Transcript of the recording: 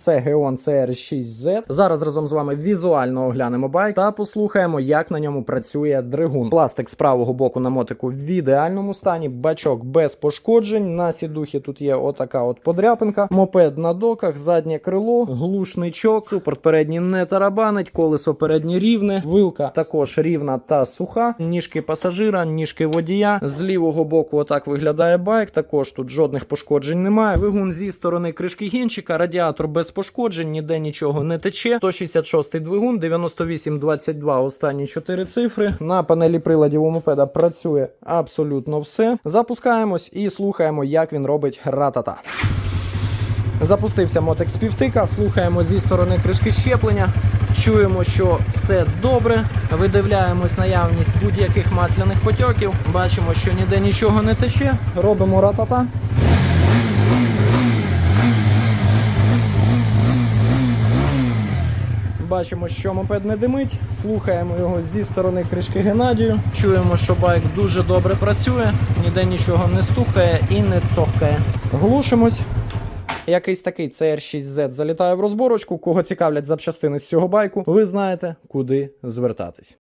Це Geon CR6Z. Зараз разом з вами візуально оглянемо байк та послухаємо, як на ньому працює двигун. Пластик з правого боку на мотику в ідеальному стані, бачок без пошкоджень. На сідухі тут є отака от подряпинка. Мопед на доках, заднє крило, глушничок, супорт передній не тарабанить, колесо переднє рівне, вилка також рівна та суха. Ніжки пасажира, ніжки водія. З лівого боку отак виглядає байк. Також тут жодних пошкоджень немає. Двигун зі сторони кришки гінчика, радіатор без пошкоджень, ніде нічого не тече. 166 двигун, 9822 останні 4 цифри. На панелі приладів у мопеда працює абсолютно все. Запускаємось і слухаємо, як він робить ратата. Запустився мотик з півтика, слухаємо зі сторони кришки щеплення. Чуємо, що все добре. Видивляємось наявність будь-яких масляних потьоків. Бачимо, що ніде нічого не тече. Робимо ратата. Бачимо, що мопед не димить. Слухаємо його зі сторони кришки Геннадію. Чуємо, що байк дуже добре працює, ніде нічого не стукає і не цохкає. Глушимось. Якийсь такий CR6Z залітає в розборочку. Кого цікавлять запчастини з цього байку, ви знаєте, куди звертатись.